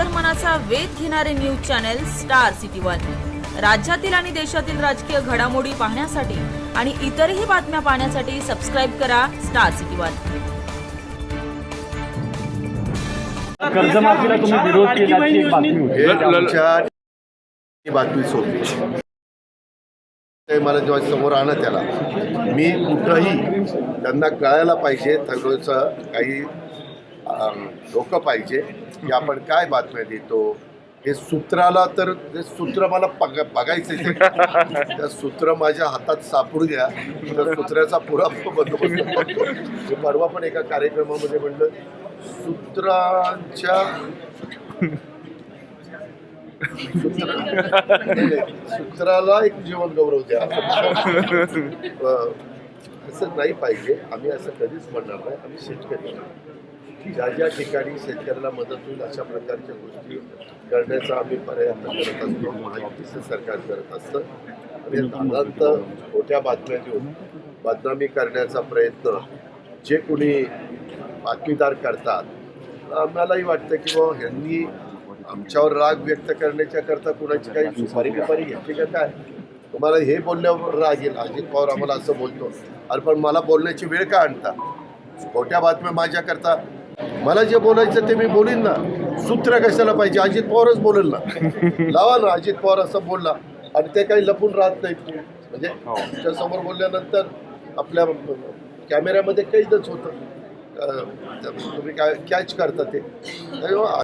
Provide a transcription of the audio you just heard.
अंतर्मनाचा वेध घेणारे news channel star city one. राज्यातील आणि देशातील राजकीय घडामोडी पाहण्यासाठी आणि इतरही बातम्या पाहण्यासाठी सबस्क्राईब करा स्टार सिटी वन. कर्जमाफीला तुम्ही विरोध केल्याची एक बातमी होती. हे आमच्या ही बातमी सोडली. ते मला जेव्हा समोर आणत त्याला मी कुठंही त्यांना कळायला पाहिजे थोडंसं काही डोकं पाहिजे की आपण काय बातम्या देतो? हे सूत्राला तर ते सूत्र मला पग बघायचं त्या सूत्र माझ्या हातात सापडू द्या. तर सूत्राचा पुरा बंदोबस्त परवा पण एका कार्यक्रमामध्ये म्हणलं सूत्रांच्या सूत्र सूत्राला एक जीवन गौरव द्या. असं नाही पाहिजे. आम्ही असं कधीच म्हणणार नाही. आम्ही शेतकरी ज्या ज्या ठिकाणी शेतकऱ्याला मदत होईल अशा प्रकारच्या गोष्टी करण्याचा आम्ही प्रयत्न करत असतो महायुतीचं सरकार करत असतं. आणि साधारणत मोठ्या बातम्या देऊन बदनामी करण्याचा प्रयत्न जे कोणी बातमीदार करतात आम्हालाही वाटतं की बाबा ह्यांनी आमच्यावर राग व्यक्त करण्याच्या करता कुणाची काही सुपारी बिपारी घेतली का काय? तुम्हाला हे बोलल्यावर राग येईल. अजित पवार आम्हाला असं बोलतो. अरे पण मला बोलण्याची वेळ का आणता? खोट्या बातम्या माझ्याकरता मला जे बोलायचं ते मी बोलीन ना. सूत्र कशाला पाहिजे? अजित पवारच बोलेल ना. लावा ना अजित पवार असं बोलला. आणि ते काही लपून राहत नाहीत. म्हणजे तुमच्यासमोर बोलल्यानंतर आपल्या कॅमेऱ्यामध्ये कैदच होतं तुम्ही काय कॅच करता ते.